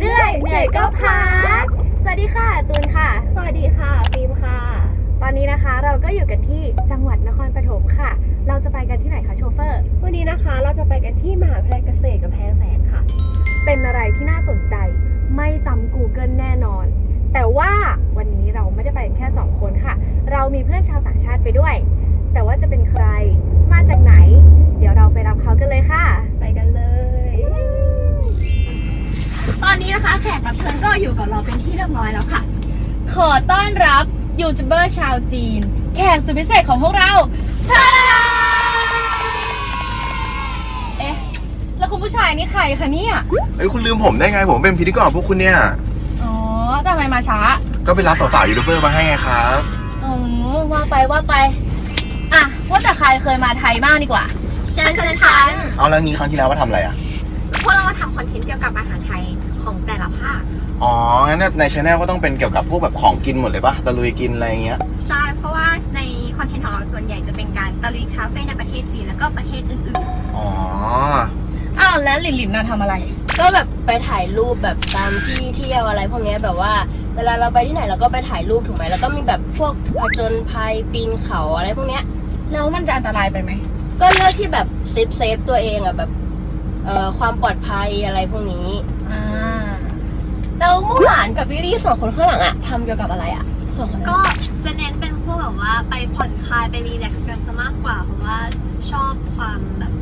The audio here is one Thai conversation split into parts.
เรื่อยเหนื่อยก็พัก สวัสดีค่ะตูนค่ะ สวัสดีค่ะฟิล์มค่ะ ตอนนี้นะคะเราก็อยู่กันที่จังหวัดนครปฐมค่ะ เราจะไปกันที่ไหนคะโชเฟอร์ วันนี้นะคะเราจะไปกันที่มหาวิทยาลัยเกษตรกับแพงแสนค่ะ เป็นอะไรที่น่าสนใจ ไม่ซ้ำ Google แน่นอน แต่ว่าวันนี้เราไม่ได้ไปกันแค่ 2 คนค่ะ เรามีเพื่อนชาวต่างชาติไปด้วยแต่ แขกรับเชิญก็อยู่กับเราเป็นที่เรียบร้อยแล้วค่ะ ขอต้อนรับยูทูบเบอร์ชาวจีน แขกสุดพิเศษของพวกเราชาดาเอ๊ะ แล้วคุณผู้ชายนี่ใครคะเนี่ย เอ้ยคุณลืมผมได้ไงผมเป็นพิธีกรของพวกคุณเนี่ย อ๋อทำไมมาช้า ก็ไปรับสาวๆยูทูบเบอร์มาให้ไงครับอืมว่าไปว่าไป อะ ว่าแต่ใครเคยมาไทยบ้างดีกว่า ฉันฉันฉันเอาแล้วงี้ครั้งที่แล้วว่าทำอะไรอะ พวกเรามาทำคอนเทนต์เกี่ยวกับอาหารไทย ของแต่ละภาค อ๋อ งั้นในช anel ก็ต้องเป็นเกี่ยวกับพวกแบบของกินหมดเลยปะตะลุยกินอะไรอย่างเงี้ย ใช่ เพราะว่าในคอนเทนต์ของเราส่วนใหญ่จะเป็นการตะลุยคาเฟ่ในประเทศจีนแล้วก็ประเทศอื่นอ๋อ อ้าวแล้วหลินหลินน่ะทำอะไร ก็แบบไปถ่ายรูปแบบตามที่เที่ยวอะไรพวกเนี้ยแบบว่าเวลาเราไปที่ไหนเราก็ไปถ่ายรูปถูกไหมแล้วก็มีแบบพวกผจญภัยปีนเขาอะไรพวกเนี้ย แล้วมันจะอันตรายไปไหม ก็เลือกที่แบบเซฟเซฟตัวเองอะแบบเอ่อความปลอดภัยอะไรพวกนี้ อ่า แล้วมู่หลานกับวิลลี่สองคนข้างหลังอะทำเกี่ยวกับอะไรอะสองคนๆก็จะเน้นเป็นพวกแบบว่าไปผ่อนคลายไปรีแลกซ์กันซะมากกว่า เพราะว่าชอบความแบบ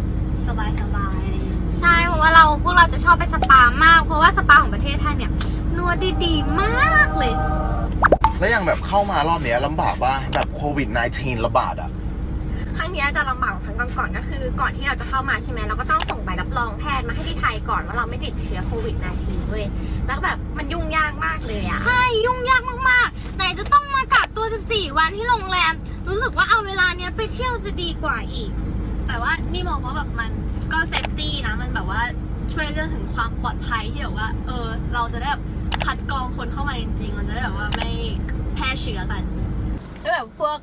สบายๆอะไรอย่างเงี้ยใช่เพราะว่าเราพวกเราจะชอบไปสปามาก เพราะว่าสปาของประเทศไทยเนี่ยนวดได้ดีมากเลย แล้วอย่างแบบเข้ามารอบเนี้ยลำบากป่ะแบบโควิด -19 ระบาดอะ ครั้งเนี้ยจะลำบากกว่าครั้งก่อนๆก็คือ ก่อนที่เราจะเข้ามาใช่ไหมเราก็ต้องส่งใบรับรองแพทย์มาให้ที่ไทยก่อนว่าเราไม่ติดเชื้อโควิด -19 เว้ยแล้วแบบมันยุ่งยากมากเลยอะใช่ยุ่งยากมากๆ ไหนจะต้องมากักตัว 14 วันที่โรงแรม รู้สึกว่าเอาเวลาเนี้ยไปเที่ยวจะดีกว่าอีก แต่ว่านี่มองว่าแบบมันก็เซฟตี้นะมันแบบว่าช่วยเรื่องถึงความปลอดภัยที่แบบว่า เออ เราจะได้แบบคัดกรองคนเข้ามาจริงๆ มันจะได้แบบว่าไม่แพร่เชื้อกัน ก็แบบพวก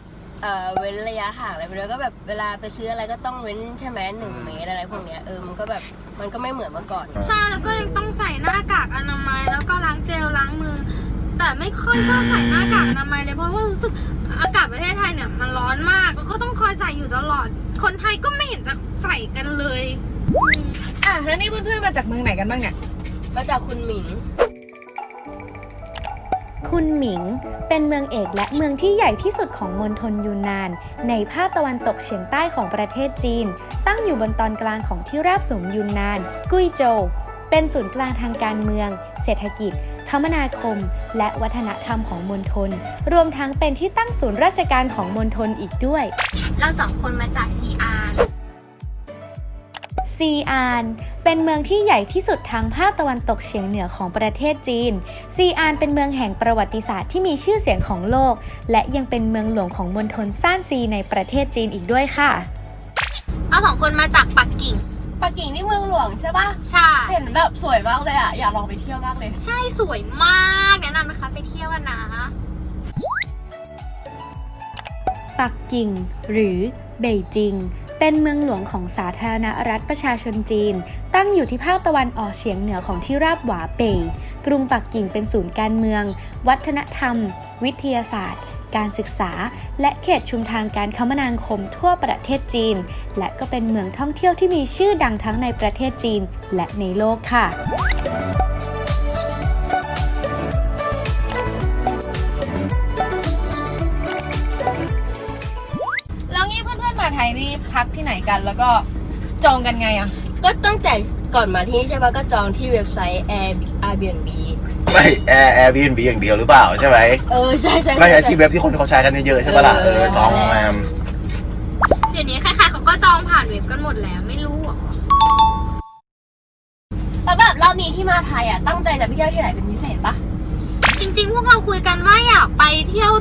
เอ่อเว้นระยะห่างอะไรไปด้วยก็แบบเวลาไปซื้ออะไรก็ต้องเว้นใช่ไหมหนึ่งเมตรอะไรพวกเนี้ยเออมันก็แบบมันก็ไม่เหมือนเมื่อก่อน ใช่แล้วก็ยังต้องใส่หน้ากากอนามัยแล้วก็ล้างเจลล้างมือ แต่ไม่ค่อยชอบใส่หน้ากากอนามัยเลยเพราะว่ารู้สึกอากาศประเทศไทยเนี่ยมันร้อนมากแล้วก็ต้องคอยใส่อยู่ตลอด คนไทยก็ไม่เห็นจะใส่กันเลยอืมอะแล้วนี่เพื่อนๆมาจากเมืองไหนกันบ้างเนี่ย มาจากคุณหมิง คุณหมิง เป็นเมืองเอกและเมืองที่ใหญ่ที่สุดของมณฑลยูนนาน ในภาคตะวันตกเฉียงใต้ของประเทศจีน ตั้งอยู่บนตอนกลางของที่ราบสูงยูนนาน กุยโจวเป็นศูนย์กลางทางการเมือง เศรษฐกิจ คมนาคม และวัฒนธรรมของมณฑลรวมทั้งเป็นที่ตั้งศูนย์ราชการของมณฑลอีกด้วย เราสองคนมาจากซีอาร์ซีอาน เป็นเมืองที่ใหญ่ที่สุดทางภาคตะวันตกเฉียงเหนือของประเทศจีน ซีอานเป็นเมืองแห่งประวัติศาสตร์ที่มีชื่อเสียงของโลก และยังเป็นเมืองหลวงของมณฑลซ่านซีในประเทศจีนอีกด้วยค่ะ เราสองคนมาจากปักกิ่ง ปักกิ่งนี่เมืองหลวงใช่ปะใช่ เห็นแบบสวยมากเลยอะอยากลองไปเที่ยวมากเลย ใช่สวยมากแนะนำนะคะไปเที่ยวกันนะ ปักกิ่ง หรือเบจิง เป็นเมืองหลวงของสาธารณรัฐประชาชนจีน ตั้งอยู่ที่ภาคตะวันออกเฉียงเหนือของที่ราบหวาเป่ยกรุงปักกิ่งเป็นศูนย์การเมือง วัฒนธรรม วิทยาศาสตร์ การศึกษา และเขตชุมทางการคมนาคมทั่วประเทศจีน และก็เป็นเมืองท่องเที่ยวที่มีชื่อดังทั้งในประเทศจีน และในโลกค่ะ พักที่ไหนกัน แล้วก็จองกันไงอะก็ตั้งแต่ก่อนมาที่นี่ใช่ปะก็จองที่เว็บไซต์ Air Airbnb ไม่แอร์แอร์บีนบีอย่างเดียวหรือเปล่าใช่ไหมเออใช่ใช่ไม่ใช่ที่เว็บที่คนเขาใช้กันเยอะๆใช่ปะล่ะเออจองโรงแรมเดี๋ยวนี้ใครๆเขาก็จองผ่านเว็บกันหมดแล้วไม่รู้เหรอแล้วแบบรอบนี้ที่มาไทยอะตั้งใจจะไปเที่ยวที่ไหนเป็นพิเศษปะจริง ๆ พวกเราคุยกันว่าอยากไปเที่ยว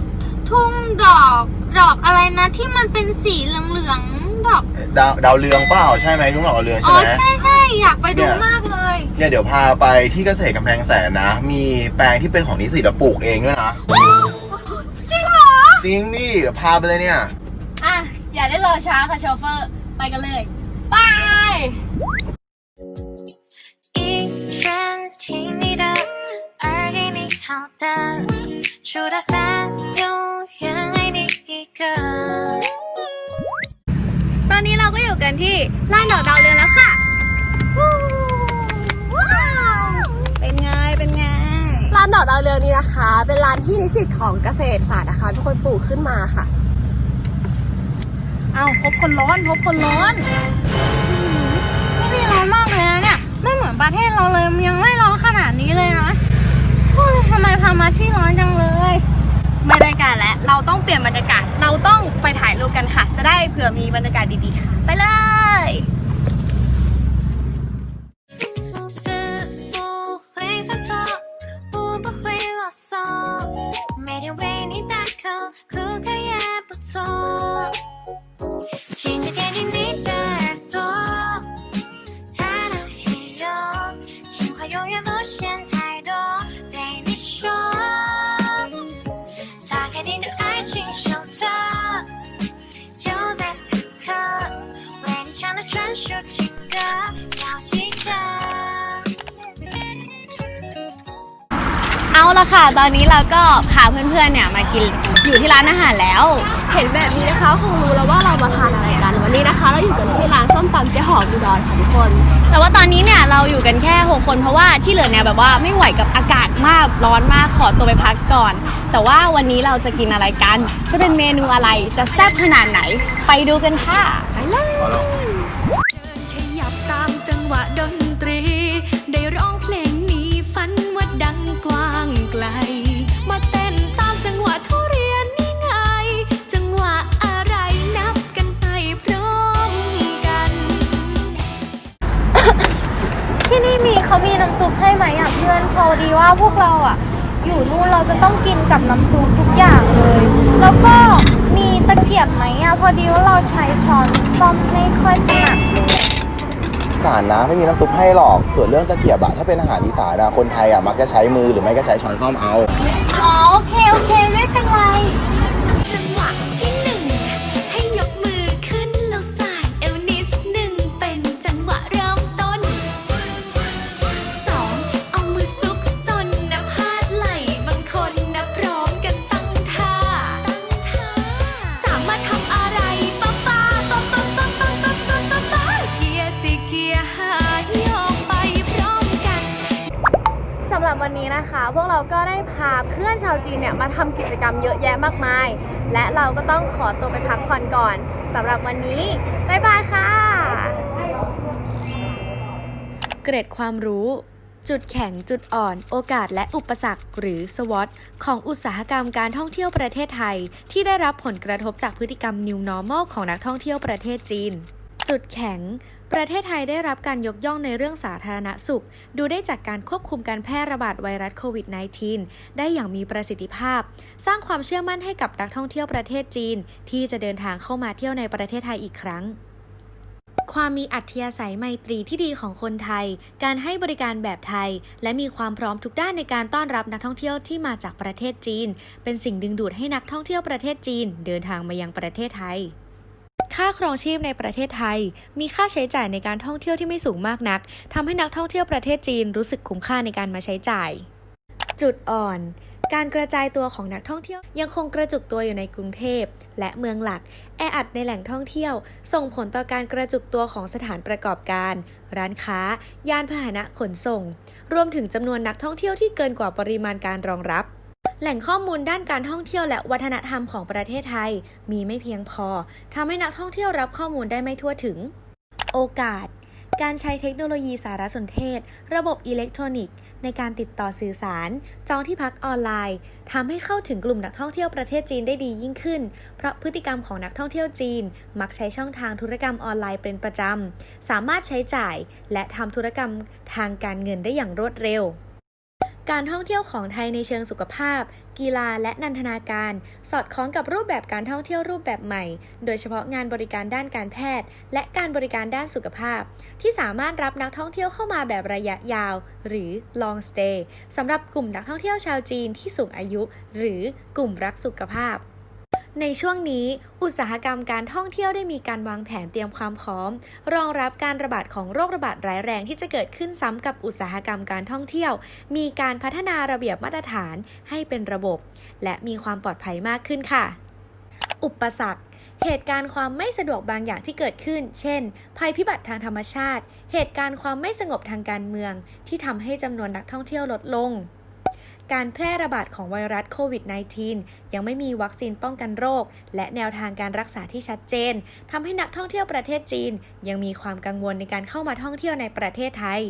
ทุ่งดอก ดอกอะไรนะ ที่มันเป็นสีเหลืองๆ ดอก ดาวดาวเรืองเปล่าใช่ไหมทุกหลอกดาวเรือง อ๋ ใช่ อ ไหม ใช่ใช่อยากไปดู เนี่ย มากเลย เนี่ยเดี๋ยวพาไปที่เกษตรกำแพงแสนนะ มีแปลงที่เป็นของนิสิตอะปลูกเองด้วยนะ จริงเหรอ จริงดิเดี๋ยวพาไปเลยเนี่ย อ่ะ อย่าได้รอช้าค่ะโชเฟอร์ ไปกันเลย ไป 一人听你的 好的，数到三，永远 ค่ะตอนนี้เราก็อยู่กันที่ลานดอกดาวเรืองแล้วค่ะ เป็นไง เป็นไง ร้านดอกดาวเรืองนี้นะคะ เป็นร้านที่นิสิตของเกษตรศาสตร์นะคะทุกคนปลูกขึ้นมาค่ะ เอาพบคนร้อนพบคนร้อนไม่ได้ร้อนมากเลยนะเนี่ย ไม่เหมือนประเทศเราเลยยังไม่ร้อนขนาดนี้เลยนะทำไมพามาที่ร้อนจังเลย ไม่ได้การแล้ว เราต้องเปลี่ยนบรรยากาศ กันค่ะ จะได้เผื่อมีบรรยากาศดีๆค่ะ ไปเลย ตอนนี้เราก็พาเพื่อนๆเนี่ยมากินอยู่ที่ร้านอาหารแล้ว เห็นแบบนี้นะคะคงรู้แล้วว่าเรามาทานอะไรกันวันนี้นะคะเราอยู่กันที่ร้านส้มตำเจ๊หอมอุดรค่ะทุกคน แต่ว่าตอนนี้เนี่ยเราอยู่กันแค่6คนเพราะว่าที่เหลือเนี่ยแบบว่าไม่ไหวกับอากาศมากร้อนมากขอตัวไปพักก่อน แต่ว่าวันนี้เราจะกินอะไรกัน จะเป็นเมนูอะไรจะแซ่บขนาดไหนไปดูกันค่ะไปเลย เราจะต้องกินกับน้ำซุปทุกอย่างเลย แล้วก็มีตะเกียบไหมอะพอดีว่าเราใช้ช้อนซ่อมไม่ค่อยถนัดเลย สารนะไม่มีน้ำซุปให้หรอกส่วนเรื่องตะเกียบอะถ้าเป็นอาหารอีสานอะคนไทยอะมักจะใช้มือหรือไม่ก็ใช้ช้อนซ่อมเอา อ๋อโอเคโอเคไม่เป็นไร ได้พาเพื่อนชาวจีนเนี่ยมาทำกิจกรรมเยอะแยะมากมาย และเราก็ต้องขอตัวไปพักผ่อนก่อนสำหรับวันนี้ บ๊ายบายค่ะ เกรดความรู้ จุดแข็งจุดอ่อน โอกาสและอุปสรรค หรือ SWOT ของอุตสาหกรรมการท่องเที่ยวประเทศไทย ที่ได้รับผลกระทบจากพฤติกรรม New Normal ของนักท่องเที่ยวประเทศจีน จุดแข็ง ประเทศไทยได้รับการยกย่องในเรื่องสาธารณสุข ดูได้จากการควบคุมการแพร่ระบาดไวรัสโควิด -19 ได้อย่างมีประสิทธิภาพ สร้างความเชื่อมั่นให้กับนักท่องเที่ยวประเทศจีน ที่จะเดินทางเข้ามาเที่ยวในประเทศไทยอีกครั้งความมีอัธยาศัยไมตรีที่ดีของคนไทย การให้บริการแบบไทย และมีความพร้อมทุกด้านในการต้อนรับนักท่องเที่ยวที่มาจากประเทศจีน เป็นสิ่งดึงดูดให้นักท่องเที่ยวประเทศจีน เดินทางมายังประเทศไทย ค่าครองชีพในประเทศไทย มีค่าใช้จ่ายในการท่องเที่ยวที่ไม่สูงมากนักทำให้นักท่องเที่ยวประเทศจีนรู้สึกคุ้มค่าในการมาใช้จ่าย จุดอ่อน การกระจายตัวของนักท่องเที่ยวยังคงกระจุกตัวอยู่ในกรุงเทพ และเมืองหลัก แออัดในแหล่งท่องเที่ยว ส่งผลต่อการกระจุกตัวของสถานประกอบการ ร้านค้า ยานพาหนะขนส่ง รวมถึงจำนวนนักท่องเที่ยวที่เกินกว่าปริมาณการรองรับ แหล่งข้อมูลด้านการท่องเที่ยวและวัฒนธรรมของประเทศไทย มีไม่เพียงพอทำให้นักท่องเที่ยวรับข้อมูลได้ไม่ทั่วถึง โอกาส การใช้เทคโนโลยีสารสนเทศ ระบบอิเล็กทรอนิกส์ ในการติดต่อสื่อสาร จองที่พักออนไลน์ทำให้เข้าถึงกลุ่มนักท่องเที่ยวประเทศจีนได้ดียิ่งขึ้น เพราะพฤติกรรมของนักท่องเที่ยวจีน มักใช้ช่องทางธุรกรรมออนไลน์เป็นประจำสามารถใช้จ่ายและทำธุรกรรมทางการเงินได้อย่างรวดเร็ว การท่องเที่ยวของไทยในเชิงสุขภาพ กีฬาและนันทนาการ สอดคล้องกับรูปแบบการท่องเที่ยวรูปแบบใหม่ โดยเฉพาะงานบริการด้านการแพทย์ และการบริการด้านสุขภาพ ที่สามารถรับนักท่องเที่ยวเข้ามาแบบระยะยาว หรือ long stay สำหรับกลุ่มนักท่องเที่ยวชาวจีนที่สูงอายุ หรือกลุ่มรักสุขภาพ ในช่วงนี้อุตสาหกรรมการท่องเที่ยวได้มีการวางแผนเตรียมความพร้อม รองรับการระบาดของโรคระบาดร้ายแรงที่จะเกิดขึ้นซ้ำกับอุตสาหกรรมการท่องเที่ยว มีการพัฒนาระเบียบมาตรฐานให้เป็นระบบ และมีความปลอดภัยมากขึ้นค่ะ อุปสรรคเหตุการณ์ความไม่สะดวกบางอย่างที่เกิดขึ้น เช่น ภัยพิบัติทางธรรมชาติ เหตุการณ์ความไม่สงบทางการเมือง ที่ทำให้จำนวนนักท่องเที่ยวลดลง การแพร่ระบาดของไวรัสโควิด -19 ยังไม่มีวัคซีนป้องกันโรค และแนวทางการรักษาที่ชัดเจนทำให้นักท่องเที่ยวประเทศจีน ยังมีความกังวลในการเข้ามาท่องเที่ยวในประเทศไทย